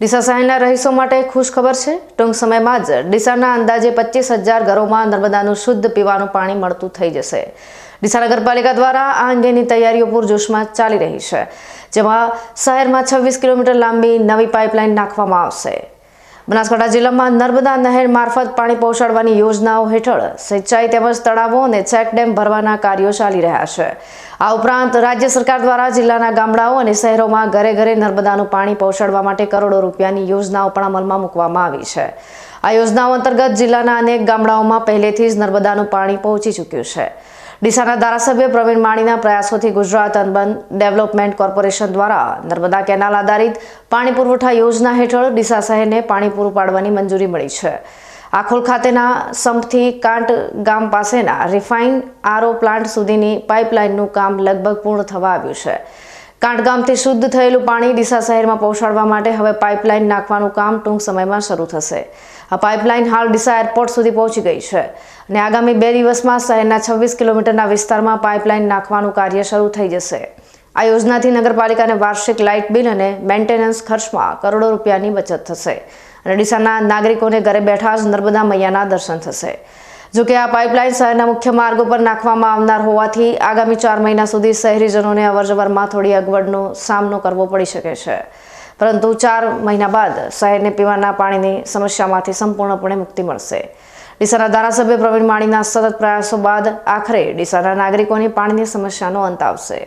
ડીસા શહેરના રહીશો માટે ખુશખબર છે. ટૂંક સમયમાં જ ડીસાના અંદાજે પચીસ હજાર ઘરોમાં નર્મદાનું શુદ્ધ પીવાનું પાણી મળતું થઈ જશે. ડીસા નગરપાલિકા દ્વારા આ અંગેની તૈયારીઓ પૂરજોશમાં ચાલી રહી છે, જેમાં શહેરમાં છવ્વીસ કિલોમીટર લાંબી નવી પાઇપલાઇન નાખવામાં આવશે. બનાસકાંઠા જિલ્લામાં નર્મદા નહેર મારફત પાણી પહોંચાડવાની યોજનાઓ હેઠળ સિંચાઈ તેમજ તળાવો અને ચેકડેમ ભરવાના કાર્યો ચાલી રહ્યા છે. આ ઉપરાંત રાજ્ય સરકાર દ્વારા જિલ્લાના ગામડાઓ અને શહેરોમાં ઘરે ઘરે નર્મદાનું પાણી પહોંચાડવા માટે કરોડો રૂપિયાની યોજનાઓ પણ અમલમાં મૂકવામાં આવી છે. આ યોજનાઓ અંતર્ગત જિલ્લાના અનેક ગામડાઓમાં પહેલેથી જ નર્મદાનું પાણી પહોંચી ચૂક્યું છે. ડીસાના ધારાસભ્ય પ્રવીણ માણીના પ્રયાસોથી ગુજરાત અર્બન ડેવલપમેન્ટ કોર્પોરેશન દ્વારા નર્મદા કેનાલ આધારિત પાણી પુરવઠા યોજના હેઠળ ડીસા શહેરને પાણી પૂરું પાડવાની મંજૂરી મળી છે. આખોલ ખાતેના સંપથી કાંટ ગામ પાસેના રિફાઇન આરઓ પ્લાન્ટ સુધીની પાઇપલાઇનનું કામ લગભગ પૂર્ણ થવા આવ્યું છે. કાંટ ગામથી શુદ્ધ થયેલું પાણી ડીસા શહેરમાં પહોંચાડવા માટે હવે પાઇપલાઇન નાખવાનું કામ ટૂંક સમયમાં શરૂ થશે. આ પાઇપલાઇન હાલ ડીસા એરપોર્ટ સુધી પહોંચી ગઈ છે અને આગામી બે દિવસમાં શહેરના છવ્વીસ કિલોમીટરના વિસ્તારમાં પાઇપલાઇન નાખવાનું કાર્ય શરૂ થઈ જશે. આ યોજનાથી નગરપાલિકાને વાર્ષિક લાઇટ બિલ અને મેન્ટેનન્સ ખર્ચમાં કરોડો રૂપિયાની બચત થશે અને ડીસાના નાગરિકોને ઘરે બેઠા જ નર્મદા મૈયાના દર્શન થશે. જોકે આ પાઇપલાઇન શહેરના મુખ્ય માર્ગો પર નાખવામાં આવનાર હોવાથી આગામી ચાર મહિના સુધી શહેરીજનોને અવરજવરમાં થોડી અગવડનો સામનો કરવો પડી શકે છે. પરંતુ ચાર મહિના બાદ શહેરને પીવાના પાણીની સમસ્યામાંથી સંપૂર્ણપણે મુક્તિ મળશે. ડીસાના ધારાસભ્ય પ્રવીણ માણીના સતત પ્રયાસો બાદ આખરે ડીસાના નાગરિકોની પાણીની સમસ્યાનો અંત આવશે.